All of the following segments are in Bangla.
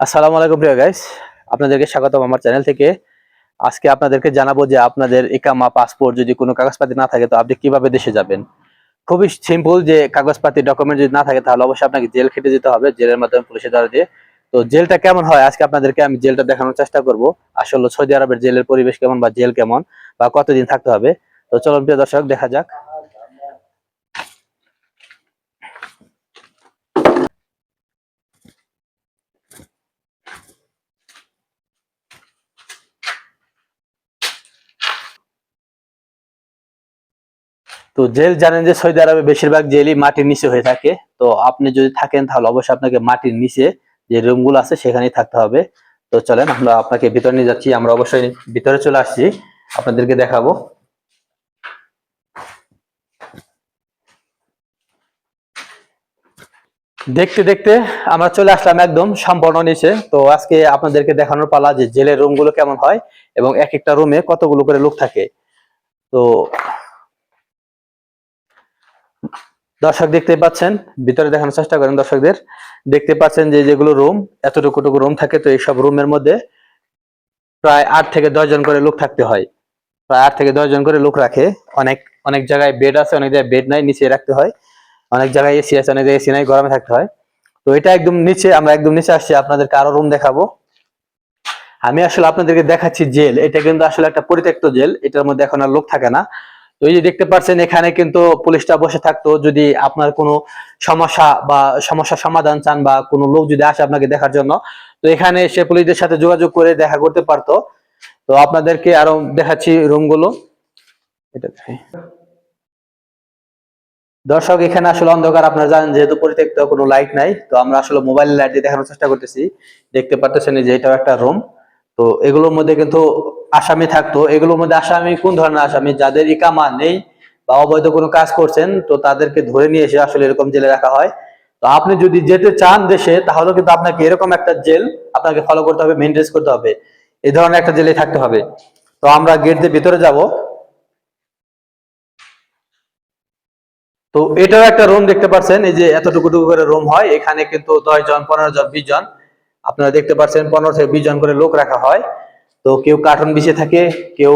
আসসালামু আলাইকুম প্রিয় গাইস আপনাদেরকে স্বাগতম আমার চ্যানেল থেকে। আজকে আপনাদেরকে জানাব যে আপনাদের ইকামা পাসপোর্ট যদি কোনো কাগজপাতি না থাকে, তো আপনি কীভাবে দেশে যাবেন? খুবই সিম্পল যে কাগজপাতি ডকুমেন্ট যদি না থাকে, তাহলে অবশ্যই আপনাকে জেল খেটে যেতে হবে, জেলের মাধ্যমে পুলিশের দ্বারা দিয়ে। তো জেলটা কেমন হয়? আজকে আপনাদেরকে আমি জেলটা দেখানোর চেষ্টা করব। আসলে সৌদি আরবের জেলের পরিবেশ কেমন বা জেল কেমন বা কতদিন থাকতে হবে? তো চলুন প্রিয় দর্শক, দেখা যাক। তো জেল জানেন যে সৌদি আরবে বেশিরভাগ জেলই মাটির নিচে হয়ে থাকে। তো আপনি যদি থাকেন তাহলে অবশ্যই আপনাকে মাটির নিচে যে রুমগুলো আছে সেখানেই থাকতে হবে। তো চলেন, আমরা আপনাকে ভিতরে নিয়ে যাচ্ছি। আমরা অবশ্যই ভিতরে চলে আসছি। আপনাদেরকে দেখাবো। দেখতে দেখতে আমরা চলে আসলাম একদম সম্পূর্ণ নিচে। তো আজকে আপনাদেরকে দেখানোর পালা যে জেলের রুমগুলো কেমন হয় এবং এক একটা রুমে কতগুলো করে লোক থাকে। তো দর্শক দেখতে পাচ্ছেন, ভিতরে দেখানোর চেষ্টা করেন দর্শকদের। দেখতে পাচ্ছেন যে যেগুলো রুম এতটুকু টুকু রুম থাকে তো এইসব রুমের মধ্যে প্রায় আট থেকে দশ জন করে লোক থাকতে হয়। প্রায় আট থেকে দশ জন করে লোক রাখে। অনেক অনেক জায়গায় বেড আছে, অনেক জায়গায় বেড নাই, নিচে রাখতে হয়। অনেক জায়গায় এসি আছে, অনেক জায়গায় এসি নাই, গরমে থাকতে হয়। তো এটা একদম নিচে, আমরা একদম নিচে আসছি, আপনাদেরকে আরও রুম দেখাবো। আমি আসলে আপনাদেরকে দেখাচ্ছি জেল এটা কিন্তু আসলে একটা পরিত্যক্ত জেল এটার মধ্যে এখন আর লোক থাকে না। তো এই যে দেখতে পাচ্ছেন, এখানে কিন্তু পুলিশটা বসে থাকতো। যদি আপনার কোনো সমস্যা বা সমস্যা সমাধান চান বা কোনো লোক যদি আসে আপনাকে দেখার জন্য, তো এখানে সে পুলিশদের সাথে যোগাযোগ করে দেখা করতে পারতো। তো আপনাদেরকে আরও দেখাচ্ছি রুমগুলো। এটা। দর্শক, এখানে আসলে অন্ধকার। আপনারা জানেন যেহেতু পরিত্যক্ত, কোনো লাইট নাই। তো আমরা আসলে মোবাইল লাইট দিয়ে দেখানোর চেষ্টা করতেছি। দেখতে পারতেছেন যে এটাও একটা রুম তো এগুলোর মধ্যে কিন্তু আসামি থাকতো। এগুলোর মধ্যে আসামি কোন ধরনের আসামি? যাদের ইকামা নেই বা অবৈধ কোনো কাজ করছেন, তো তাদেরকে ধরে নিয়ে এসে আসলে এরকম জেলে রাখা হয়। তো আপনি যদি যেতে চান দেশে, তাহলে কিন্তু আপনাকে এরকম একটা জেল আপনাকে ফলো করতে হবে মেনটেন করতে হবে। এই ধরনের একটা জেলে থাকতে হবে। তো আমরা গেট দিয়ে ভিতরে যাব। তো এটাও একটা রুম দেখতে পাচ্ছেন এই যে এতটুকু টুকু করে রুম হয়, এখানে কিন্তু দশ জন, পনেরো জন, বিশ জন আপনারা দেখতে পাচ্ছেন পনেরো থেকে বিশ জন করে লোক রাখা হয়। তো কেউ কার্টুন বিছিয়ে থাকে, কেউ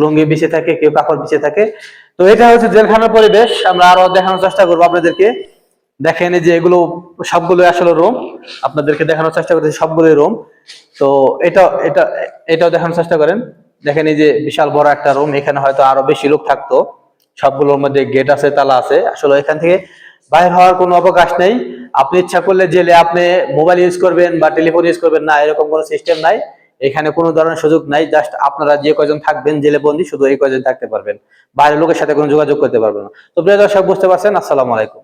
লুঙ্গি বিছিয়ে থাকে, কেউ কাপড় বিছিয়ে থাকে। তো এটা হচ্ছে জেলখানার পরিবেশ। আমরা আরও দেখানোর চেষ্টা করব আপনাদেরকে। দেখেন যে এগুলো সবগুলো আসলে রুম। আপনাদেরকে দেখানোর চেষ্টা করতেছি সবগুলোই রুম। তো এটা এটা, এটাও দেখানোর চেষ্টা করেন। দেখেন এই যে বিশাল বড় একটা রুম। এখানে হয়তো আরও বেশি লোক থাকতো। সবগুলোর মধ্যে গেট আছে, তালা আছে। আসলে এখান থেকে বাইরে হওয়ার কোনো অবকাশ নেই। আপনি ইচ্ছা করলে জেলে আপনি মোবাইল ইউজ করবেন বা টেলিফোন ইউজ করবেন না, এরকম কোনো সিস্টেম নাই। এখানে কোনো ধরনের সুযোগ নাই জাস্ট আপনারা যে কয়জন থাকবেন, জেলে বন্দি, শুধু এই কয়জন থাকতে পারবেন। বাইরের লোকের সাথে কোনো যোগাযোগ করতে পারবেন না। তো প্রিয় দর্শক, বুঝতে পারছেন? আসসালামু আলাইকুম।